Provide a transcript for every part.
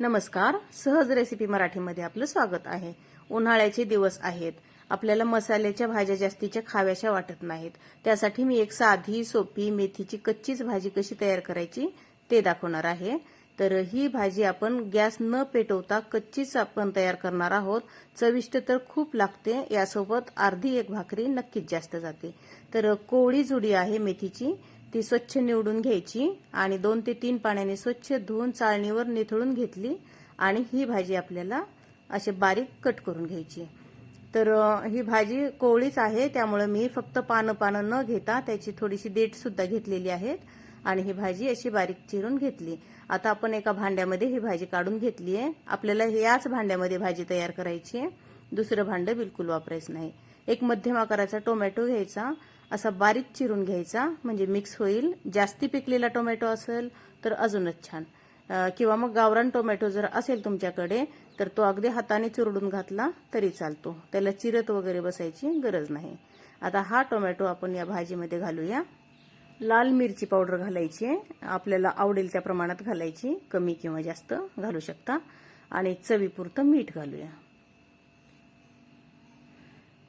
नमस्कार. सहज रेसिपी मराठीमध्ये आपलं स्वागत आहे. उन्हाळ्याचे दिवस आहेत. आपल्याला मसाल्याच्या भाज्या जास्तीच्या खाव्याशा वाटत नाहीत. त्यासाठी मी एक साधी सोपी मेथीची कच्चीच भाजी कशी तयार करायची ते दाखवणार आहे. तर ही भाजी आपण गॅस न पेटवता कच्चीच आपण तयार करणार आहोत. चविष्ट तर खूप लागते. यासोबत अर्धी एक भाकरी नक्कीच जास्त जाते. तर कोळी जुडी आहे मेथीची. ती स्वच्छ निवडून घ्यायची आणि दोन ते तीन पाण्याने स्वच्छ धुवून चाळणीवर निथळून घेतली आणि ही भाजी आपल्याला असे बारीक कट करून घ्यायची. तर ही भाजी कोवळीच आहे त्यामुळे मी फक्त पानं पानं न घेता त्याची थोडीशी देठ सुद्धा घेतलेली आहेत आणि ही भाजी अशी बारीक चिरून घेतली. आता आपण एका भांड्यामध्ये ही भाजी काढून घेतली आहे आपल्याला याच भांड्यामध्ये भाजी तयार करायची आहे. दुसरं भांडं बिलकुल वापरायचं नाही. एक मध्यम आकाराचा टोमॅटो घ्यायचा असा बारीक चिरून घ्यायचा म्हणजे मिक्स होईल. जास्ती पिकलेला टोमॅटो असेल तर अजूनच छान. किंवा मग गावरान टोमॅटो जर असेल तुमच्याकडे तर तो अगदी हाताने चुरडून घातला तरी चालतो. त्याला चिरत वगैरे बसायची गरज नाही. आता हा टोमॅटो आपण या भाजीमध्ये घालूया. लाल मिरची पावडर घालायची. आहे आपल्याला आवडेल त्या प्रमाणात घालायची. कमी किंवा जास्त घालू शकता. आणि चवीपुरतं मीठ घालूया.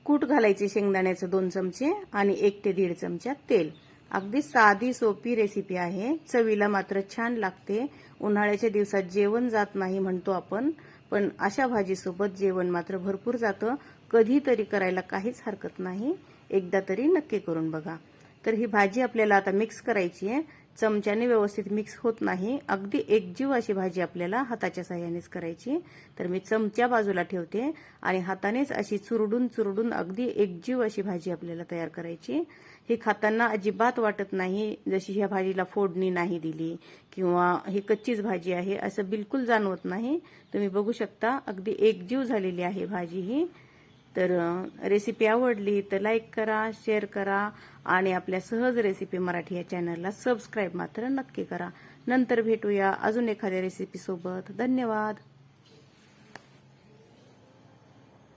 कूट घालायचे शेंगदाण्याचे दोन चमचे आणि एक ते दीड चमचा तेल. अगदी साधी सोपी रेसिपी आहे. चवीला मात्र छान लागते. उन्हाळ्याच्या दिवसात जेवण जात नाही म्हणतो आपण पण अशा भाजीसोबत जेवण मात्र भरपूर जातं. कधीतरी करायला काहीच हरकत नाही. एकदा तरी नक्की करून बघा. तर ही भाजी आपल्याला आता मिक्स करायची आहे. चमच्याने व्यवस्थित मिक्स होत नाही. अगदी एकजीव अशी भाजी आपल्याला हाताच्या साह्यानेच करायची. तर मी चमच्या बाजूला ठेवते आणि हातानेच अशी चुरडून चुरडून अगदी एकजीव अशी भाजी आपल्याला तयार करायची. ही खाताना अजिबात वाटत नाही जशी ह्या भाजीला फोडणी नाही दिली किंवा ही कच्चीच भाजी आहे असं बिलकुल जाणवत नाही. तुम्ही बघू शकता अगदी एकजीव झालेली आहे भाजी ही. तर रेसिपी आवडली तर लाईक करा शेअर करा आणि आपल्या सहज रेसिपी मराठी या चॅनलला सबस्क्राईब मात्र नक्की करा. नंतर भेटूया अजून एखाद्या रेसिपीसोबत धन्यवाद.